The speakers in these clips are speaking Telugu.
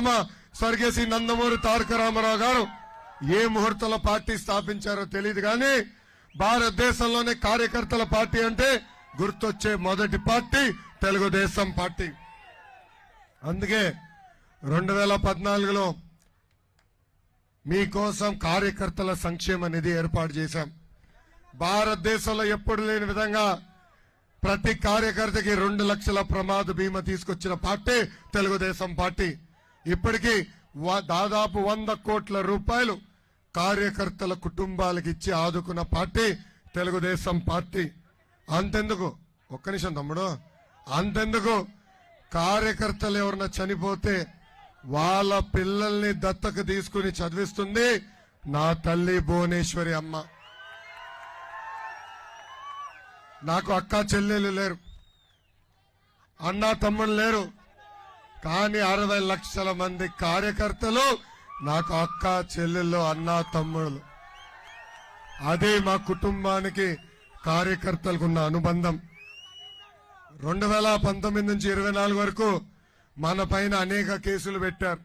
చందమామ స్వర్గేసి నందమూరి తారక రామారావు గారు ఏ ముహూర్తంలో పార్టీ స్థాపించారో తెలియదు కానీ భారతదేశంలోనే కార్యకర్తల పార్టీ అంటే గుర్తొచ్చే మొదటి పార్టీ తెలుగుదేశం పార్టీ. అందుకే రెండు వేల పద్నాలుగులో మీకోసం కార్యకర్తల సంక్షేమ నిధి ఏర్పాటు చేశాం. భారతదేశంలో ఎప్పుడు లేని విధంగా ప్రతి కార్యకర్తకి రెండు లక్షల ప్రమాద బీమా తీసుకొచ్చిన పార్టీ తెలుగుదేశం పార్టీ. ఇప్పటికీ వ- దాదాపు వంద కోట్ల రూపాయలు కార్యకర్తల కుటుంబాలకు ఇచ్చి ఆదుకున్న పార్టీ తెలుగుదేశం పార్టీ. అంతెందుకు? ఒక్క నిమిషం తమ్ముడు. అంతెందుకు? కార్యకర్తలు ఎవరన్నా చనిపోతే వాళ్ళ పిల్లల్ని దత్తకు తీసుకుని చదివిస్తుంది నా తల్లి భువనేశ్వరి అమ్మ. నాకు అక్క చెల్లెలు లేరు. అన్నా తమ్ముడు లేరు. కానీ అరవై లక్షల మంది కార్యకర్తలు నాకు అక్క చెల్లెళ్ళు అన్న తమ్ముళ్ళు. అదే మా కుటుంబానికి కార్యకర్తలకు ఉన్న అనుబంధం. రెండు వేల పంతొమ్మిది నుంచి ఇరవై నాలుగు వరకు మన పైన అనేక కేసులు పెట్టారు.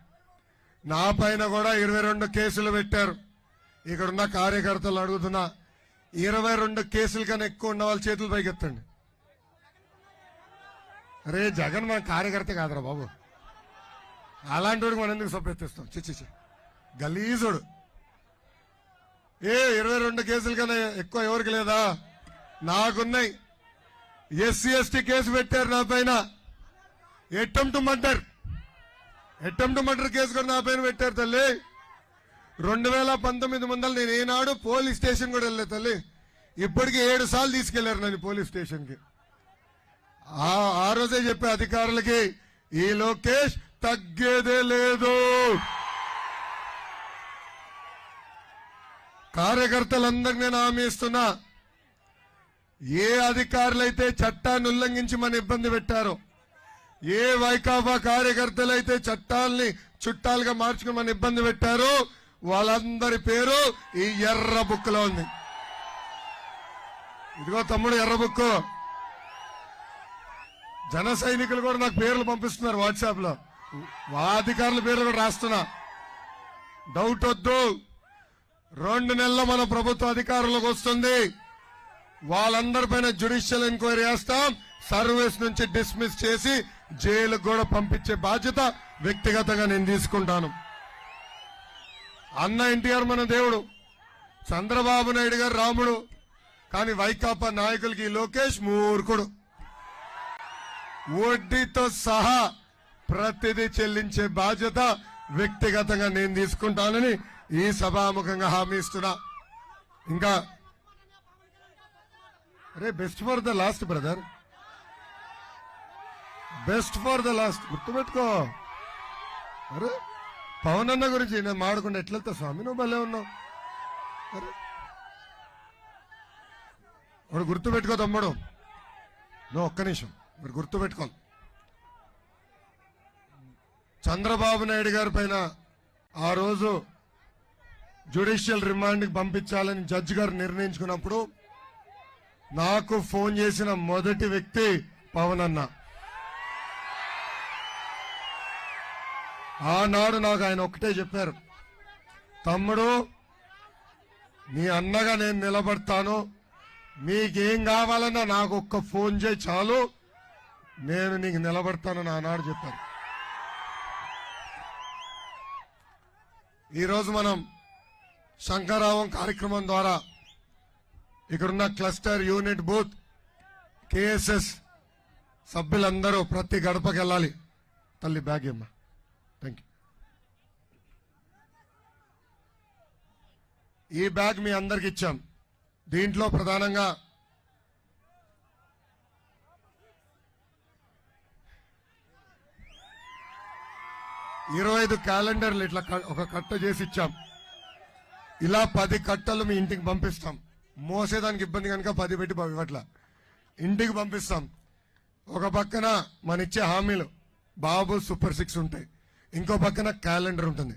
నా పైన కూడా ఇరవై రెండు కేసులు పెట్టారు. ఇక్కడున్న కార్యకర్తలు అడుగుతున్నా ఇరవై రెండు కేసుల కన్నా ఎక్కువ ఉన్న వాళ్ళ చేతులు పైకెత్తండి. అరే జగన్ మన కార్యకర్త కాదురా బాబు. అలాంటి వాడికి మనం ఎందుకు సభ్యత్తిస్తాం చిచ్చి గలీజుడు. ఏ ఇరవై రెండు కేసుల కన్నా ఎక్కువ ఎవరికి లేదా? నాకున్నాయి. ఎస్సీ ఎస్టీ కేసు పెట్టారు నా పైన. Attempt murder. Attempt murder case కూడా నా పైన పెట్టారు తల్లి. రెండు వేల పంతొమ్మిది ముందర నేను ఏనాడు పోలీస్ స్టేషన్ కూడా వెళ్ళలేదు తల్లి. ఇప్పటికీ ఏడు సార్లు తీసుకెళ్ళారు నన్ను పోలీస్ స్టేషన్కి. ఆ రోజే చెప్పే అధికారులకి ఈ లోకేష్ తగ్గేదే లేదు. కార్యకర్తలందరికి నేను హామీ ఇస్తున్నా. ఏ అధికారులైతే చట్టాన్ని ఉల్లంఘించి మన ఇబ్బంది పెట్టారో ఏ వైకాపా కార్యకర్తలైతే చట్టాల్ని చుట్టాలుగా మార్చుకుని మన ఇబ్బంది పెట్టారో వాళ్ళందరి పేరు ఈ ఎర్ర బుక్కులో ఉంది. ఇదిగో తమ్ముడు ఎర్ర బుక్ జన సైనికులు కూడా నాకు పేర్లు పంపిస్తున్నారు వాట్సాప్లో. అధికారుల పేర్లు కూడా రాస్తున్నా. డౌట్ వద్దు. రెండు నెలల మన ప్రభుత్వ అధికారులకు వస్తుంది. వాళ్ళందరిపైన జ్యుడిషియల్ ఎంక్వైరీ చేస్తాం సర్వీస్ నుంచి డిస్మిస్ చేసి జైలుకు కూడా పంపించే బాధ్యత వ్యక్తిగతంగా నేను తీసుకుంటాను. అన్న ఎన్టీఆర్ మన దేవుడు. చంద్రబాబు నాయుడు గారు రాముడు. కానీ వైకాపా నాయకులకి లోకేష్ మూర్ఖుడు. వడ్డీతో సహా ప్రతిదీ చెల్లించే బాధ్యత వ్యక్తిగతంగా నేను తీసుకుంటానని ఈ సభాముఖంగా హామీ ఇస్తున్నా. ఇంకా అరే best for the last brother best for the last గుర్తుపెట్టుకో. అరే పవన్ అన్న గురించి నేను మాడకుండా ఎట్లెళ్తా? స్వామి నువ్వు భలే ఉన్నావు. అరే. వాడు గుర్తుపెట్టుకో తమ్ముడు. నువ్వు ఒక్క నిమిషం. మీరు గుర్తుపెట్టుకో చంద్రబాబు నాయుడు గారి పైన ఆ రోజు జ్యుడిషియల్ రిమాండ్కి పంపించాలని జడ్జి గారు నిర్ణయించుకున్నప్పుడు నాకు ఫోన్ చేసిన మొదటి వ్యక్తి పవన్ అన్న. ఆనాడు నాకు ఆయన ఒకటే చెప్పారు తమ్ముడు నీ అన్నగా నేను నిలబడతాను మీకేం కావాలన్నా నాకు ఒక్క ఫోన్ చేయి చాలు నేను నీకు నిలబడతానని ఆనాడు చెప్పారు. ఈరోజు మనం శంకరావం కార్యక్రమం ద్వారా ఇక్కడున్న క్లస్టర్ యూనిట్ బూత్ కేఎస్ఎస్ సభ్యులందరూ ప్రతి గడపకి వెళ్ళాలి. తల్లి బ్యాగ్ అమ్మా థ్యాంక్ యూ ఈ బ్యాగ్ మీ అందరికి ఇచ్చాం. దీంట్లో ప్రధానంగా ఇరవై ఐదు క్యాలెండర్లు ఇట్లా ఒక కట్ట చేసి ఇచ్చాం. ఇలా పది కట్టలు మీ ఇంటికి పంపిస్తాం. మోసేదానికి ఇబ్బంది కనుక పది పెట్టి ఇవ్వట్ల. ఇంటికి పంపిస్తాం. ఒక పక్కన మన ఇచ్చే హామీలు బాబు సూపర్ సిక్స్ ఉంటాయి. ఇంకో పక్కన క్యాలెండర్ ఉంటుంది.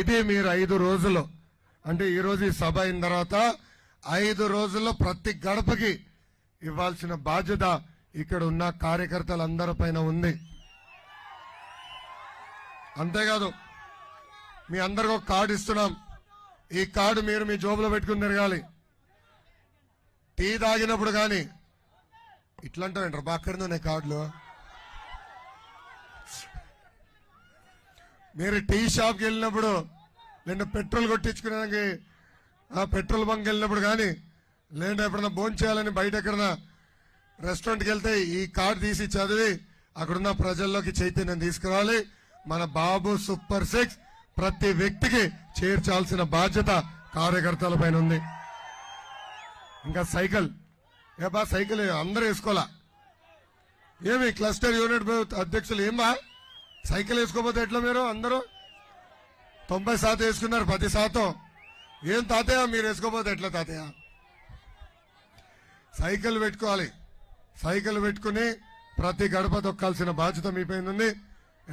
ఇది మీరు ఐదు రోజుల్లో అంటే ఈరోజు ఈ సభ అయిన తర్వాత ఐదు రోజుల్లో ప్రతి గడపకి ఇవ్వాల్సిన బాధ్యత ఇక్కడ ఉన్న కార్యకర్తలందరి పైన ఉంది. అంతేకాదు మీ అందరికి ఒక కార్డు ఇస్తున్నాం. ఈ కార్డు మీరు మీ జోబులో పెట్టుకుని తిరగాలి. టీ తాగినప్పుడు కానీ ఇట్లా అంటారు బాక్కడిందో నీ కార్డులో. మీరు టీ షాప్కి వెళ్ళినప్పుడు నేను పెట్రోల్ కొట్టించుకునేదానికి పెట్రోల్ బంక్ వెళ్ళినప్పుడు కానీ లేదంటే ఎప్పుడన్నా భోజనం చేయాలని బయట ఎక్కడన్నా రెస్టారెంట్కి వెళ్తే ఈ కార్డు తీసి చదివి అక్కడున్న ప్రజల్లోకి చైతన్యం తీసుకురావాలి. మన బాబు సూపర్ సిక్స్ ప్రతి వ్యక్తికి చేర్చాల్సిన బాధ్యత కార్యకర్తల పైన ఉంది. ఇంకా సైకిల్. ఏ బా సైకిల్ అందరూ వేసుకోవాలా? ఏమి క్లస్టర్ యూనిట్ అధ్యక్షులు ఏమా సైకిల్ వేసుకోపోతే ఎట్లా మీరు అందరూ? తొంభై శాతం వేసుకున్నారు పది శాతం ఏం తాతయ్య? మీరు వేసుకోపోతే ఎట్లా తాతయ్య? సైకిల్ పెట్టుకోవాలి. సైకిల్ పెట్టుకుని ప్రతి గడప తొక్కాల్సిన బాధ్యత మీ పైన ఉంది.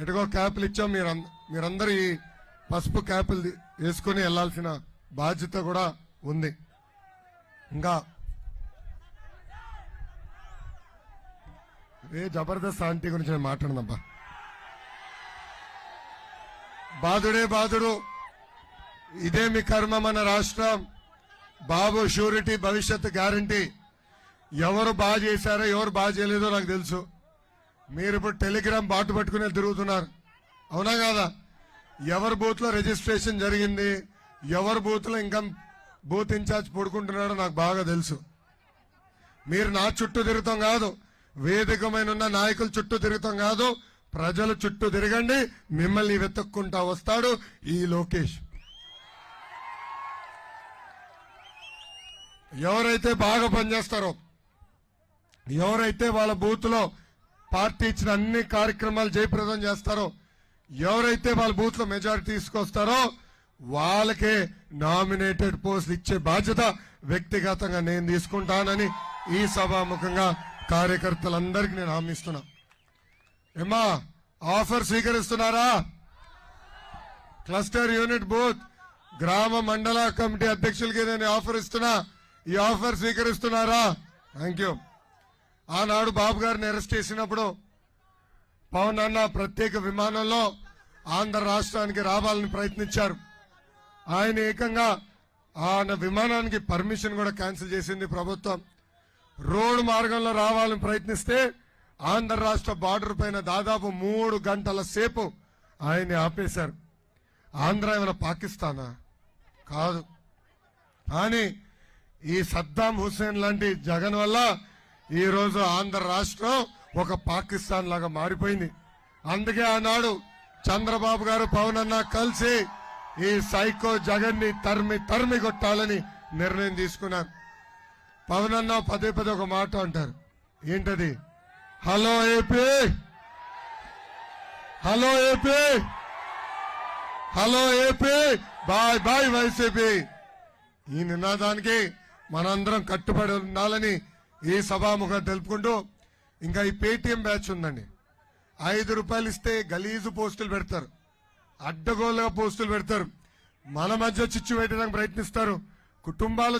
ఎటుగో క్యాప్లు ఇచ్చాం మీరు మీరందరూ ఈ పసుపు క్యాపులు వేసుకుని వెళ్ళాల్సిన బాధ్యత కూడా ఉంది. ఇంకా ఏ జబర్దస్త్ ఆంటీ గురించి నేను మాట్లాడనబ్బా. బాధుడే బాధుడు ఇదే మీ కర్మ మన రాష్ట్రం. బాబు షూరిటీ భవిష్యత్ గ్యారంటీ. ఎవరు బాగా చేశారో ఎవరు బాగా చేయలేదో నాకు తెలుసు. మీరు ఇప్పుడు టెలిగ్రామ్ బాటు పట్టుకునే తిరుగుతున్నారు. అవునా కాదా? ఎవరి బూత్లో రిజిస్ట్రేషన్ జరిగింది? ఎవరి బూత్లో ఇంకా బూత్ ఇన్ఛార్జ్ పడుకుంటున్నాడో నాకు బాగా తెలుసు. మీరు నా చుట్టూ తిరుగుతాం కాదు. వేదికమైన ఉన్న నాయకుల చుట్టూ తిరుగుతాం కాదు. ప్రజల చుట్టూ తిరగండి. మిమ్మల్ని వెతుక్కుంటా వస్తాడు ఈ లోకేష్. ఎవరైతే బాగా పనిచేస్తారో ఎవరైతే వాళ్ళ బూత్లో పార్టీ ఇచ్చిన అన్ని కార్యక్రమాలు జయప్రదం చేస్తారో ఎవరైతే వాళ్ళ బూత్లో మెజారిటీ తీసుకొస్తారో వాళ్ళకే నామినేటెడ్ పోస్ట్ ఇచ్చే బాధ్యత వ్యక్తిగతంగా నేను తీసుకుంటానని ఈ సభాముఖంగా కార్యకర్తలందరికీ నేను హామీస్తున్నా ఏమా ఆఫర్ స్వీకరిస్తున్నారా? క్లస్టర్ యూనిట్ బూత్ గ్రామ మండల కమిటీ అధ్యక్షులకి నేను ఆఫర్ ఇస్తున్నా. ఈ ఆఫర్ స్వీకరిస్తున్నారా? థ్యాంక్ యూ ఆనాడు బాబు గారిని అరెస్ట్ చేసినప్పుడు పవన్ అన్న ప్రత్యేక విమానంలో ఆంధ్ర రాష్ట్రానికి రావాలని ప్రయత్నించారు. ఆయన ఏకంగా ఆయన విమానానికి పర్మిషన్ కూడా క్యాన్సిల్ చేసింది ప్రభుత్వం. రోడ్డు మార్గంలో రావాలని ప్రయత్నిస్తే ఆంధ్ర రాష్ట్ర బార్డర్ పైన దాదాపు మూడు గంటల సేపు ఆయన్ని ఆపేశారు. ఆంధ్ర ఏమైనా పాకిస్తానా? కాదు. కానీ ఈ సద్దాం హుస్సేన్ లాంటి జగన్ వల్ల ఈరోజు ఆంధ్ర రాష్ట్రం ఒక పాకిస్తాన్ లాగా మారిపోయింది. అందుకే ఆనాడు చంద్రబాబు గారు పవన్ అన్న కలిసి ఈ సైకో జగన్ని తరిమి తరిమి కొట్టాలని నిర్ణయం తీసుకున్నాను పవన్ అన్న పదే పదే ఒక మాట అంటారు. ఏంటది? Hello AP! Hello AP! Hello AP! Bye bye YCP! ఈ నినాదానికి మనందరం కట్టుబడి ఉండాలని ఈ సభాముఖం తెలుపుకుంటూ ఇంకా ఈ పేటీఎం బ్యాచ్ ఉందండి. ఐదు రూపాయలు ఇస్తే గలీజు పోస్టులు పెడతారు. అడ్డగోలుగా పోస్టులు పెడతారు. మన మధ్య చిచ్చు పెట్టడానికి ప్రయత్నిస్తారు. కుటుంబాలు